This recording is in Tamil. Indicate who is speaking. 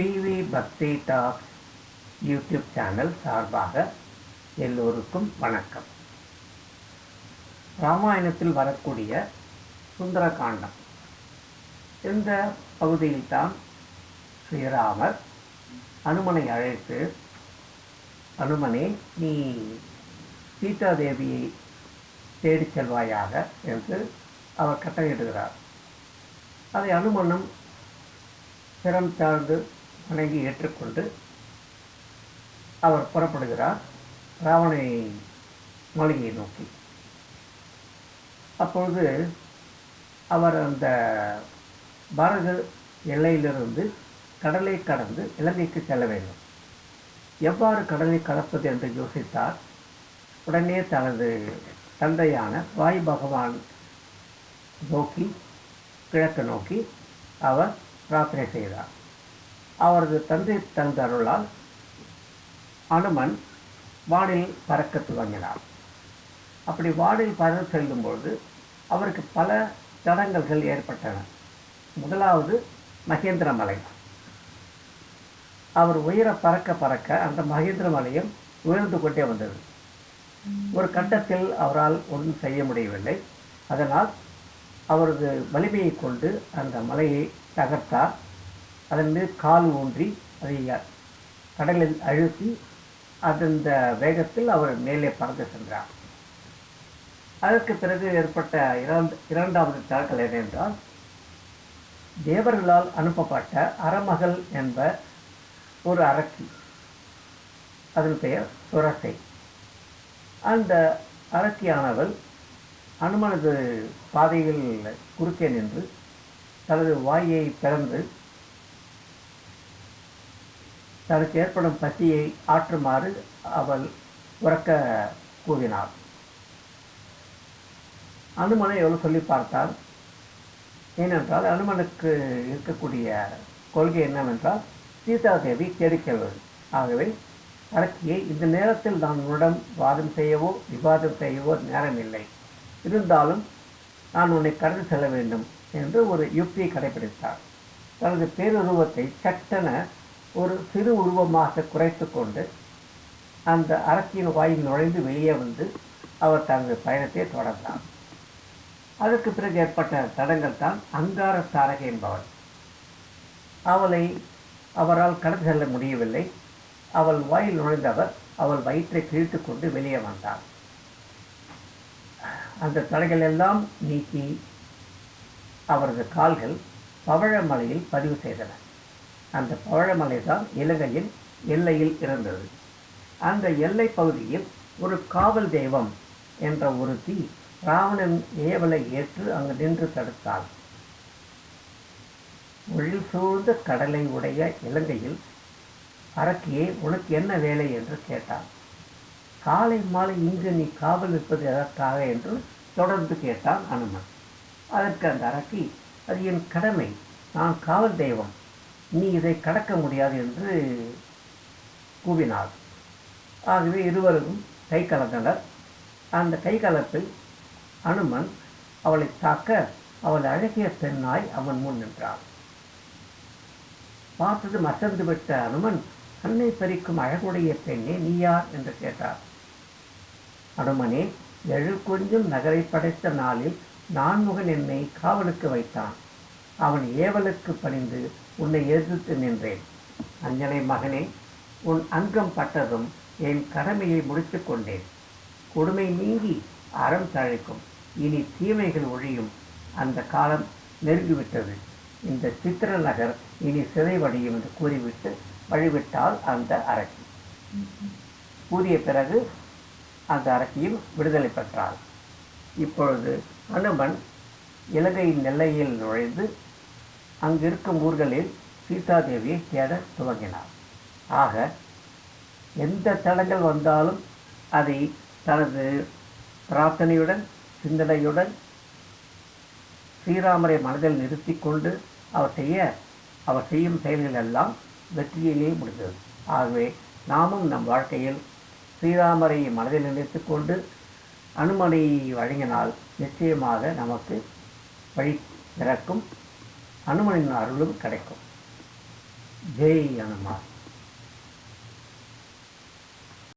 Speaker 1: டிவி பக்தி டாக் யூடியூப் சேனல் சார்பாக எல்லோருக்கும் வணக்கம். ராமாயணத்தில் வரக்கூடிய சுந்தரகாண்டம். இந்த பகுதியில்தான் ஸ்ரீராமர் அனுமனை அழைத்து அனுமனே நீ சீதாதேவியை தேடிச் செல்வாயாக என்று அவர் கட்டளையிடுகிறார். அதை அனுமனும் திறம் தாழ்ந்து வணங்கி ஏற்றுக்கொண்டு அவர் புறப்படுகிறார். ராவணை மாளிகையை நோக்கி. அப்பொழுது அவர் அந்த பாரத எல்லையிலிருந்து கடலை கடந்து இலங்கைக்கு செல்ல வேண்டும். எவ்வாறு கடலை கடப்பது என்று யோசித்தார். உடனே தனது தந்தையான வாய் பகவான் நோக்கி கிழக்கு நோக்கி அவர் பிரார்த்தனை செய்தார். அவரது தந்தை தந்த அருளால் அனுமன் வானில் பறக்க துவங்கினார். அப்படி வானில் பறந்து செல்லும்பொழுது அவருக்கு பல தடங்கல்கள் ஏற்பட்டன. முதலாவது மகேந்திர மலை. அவர் உயர பறக்க பறக்க அந்த மகேந்திர மலையும் உயர்ந்து கொண்டே வந்தது. ஒரு கட்டத்தில் அவரால் ஒன்றும் செய்ய முடியவில்லை. அதனால் அவரது வலிமையை கொண்டு அந்த மலையை தகர்த்தார். அதன் மீது கால் ஊன்றி அதை கடலில் அழுத்தி அந்த வேகத்தில் அவர் மேலே பறந்து சென்றார். அதற்கு பிறகு ஏற்பட்ட இரண்டு இரண்டாவது தாக்கல் என்னென்றால் தேவர்களால் அனுப்பப்பட்ட அறமகள் என்ப ஒரு அரக்கி. அதன் பெயர் சுரசை அந்த அரக்கியானவள் அனுமனது பாதையில் குறுக்கே நின்று தனது வாயை பிறந்து தனக்கு ஏற்படும் பசியை ஆற்றுமாறு அவள் உறக்க கூவினாள் அனுமனை எவ்வளோ சொல்லி பார்த்தால் ஏனென்றால் அனுமனுக்கு இருக்கக்கூடிய கொள்கை என்னவென்றால் சீதாதேவி தேவி செல்வது ஆகவே அரக்கியை இந்த நேரத்தில் நான் உன்னுடன் வாதம் செய்யவோ விவாதம் செய்யவோ நேரமில்லை. இருந்தாலும் நான் உன்னை கடந்து செல்ல வேண்டும் என்று ஒரு யுக்தியை கடைபிடித்தார் தனது பேருருவத்தை சட்டென ஒரு சிறு உருவமாக குறைத்து கொண்டு அந்த அரக்கியின் வாயில் நுழைந்து வெளியே வந்து அவர் தனது பயணத்தை தொடர்ந்தார். அதற்கு பிறகு ஏற்பட்ட தடங்கள் தான் அங்கார தாரகை என்பவள் அவளை அவரால் கடந்து செல்ல முடியவில்லை. அவள் வாயில் நுழைந்தவர் அவள் வயிற்றை கிழித்து கொண்டு வெளியே வந்தார் அந்த தடைகள் எல்லாம் நீக்கி அவரது கால்கள் பவழமலையில் பதிவு செய்தன. அந்த பவழமலை தான் இலங்கையின் எல்லையில் இருந்தது. அந்த எல்லை பகுதியில் ஒரு காவல் தெய்வம் என்ற ஒருத்தி ராவணன் ஏவலை ஏற்று அங்கு நின்று தடுத்தாள். ஒளி சூழ்ந்த கடலை உடைய இலங்கையில் அரக்கியே உனக்கு என்ன வேலை? என்று கேட்டாள். காலை மாலை இங்கு நீ காவல் நிற்பது எதற்காக? என்று தொடர்ந்து கேட்டான் அனுமன். அதற்கு அந்த அரக்கி அது என் கடமை. நான் காவல் தெய்வம். நீ இதை கடக்க முடியாது என்று கூவினாள். ஆகவே இருவரும் கை கலந்தனர். அந்த கை கலப்பில் அனுமன் அவளை தாக்க அவள் அழகிய பெண்ணாய் அவன் முன் நின்றான். பார்த்தது மசந்து விட்ட அனுமன் கண்ணை பறிக்கும் அழகுடைய பெண்ணே நீ யார்? என்று கேட்டார். அனுமனே எழு கொஞ்சம் நகரை படைத்த நாளில் நான்முகன் என்னை காவலுக்கு வைத்தான். அவன் ஏவலுக்கு பணிந்து உன்னை எதிர்த்து நின்றேன். அஞ்சலை மகனே உன் அங்கம் பட்டதும் என் கடமையை முடித்து கொண்டேன். கொடுமை நீங்கி அறம் தழைக்கும். இனி தீமைகள் ஒழியும். அந்த காலம் நெருங்கிவிட்டது. இந்த சித்திர நகர் இனி சிதைவடையும் என்று கூறிவிட்டு வழிவிட்டால் அந்த அரசி கூறிய பிறகு அந்த அரசியும் விடுதலை பெற்றாள். இப்பொழுது அனுமன் இலங்கையின் நெல்லையில் நுழைந்து அங்கிருக்கும் ஊர்களில் சீதாதேவியை தேட துவங்கினார். ஆக எந்த தடங்கள் வந்தாலும் அதை தனது பிரார்த்தனையுடன் சிந்தனையுடன் ஸ்ரீராமரை மனதில் நிறுத்தி கொண்டு அவர் செய்ய அவர் செய்யும் செயல்கள் எல்லாம் வெற்றியிலேயே முடிந்தது. ஆகவே நாமும் நம் வாழ்க்கையில் ஸ்ரீராமரை மனதில் நினைத்து கொண்டு அனுமனை வழங்கினால் நிச்சயமாக நமக்கு வழி பிறக்கும். அனுமனின் அருளும் கிடைக்கும். ஜெய் அனுமார்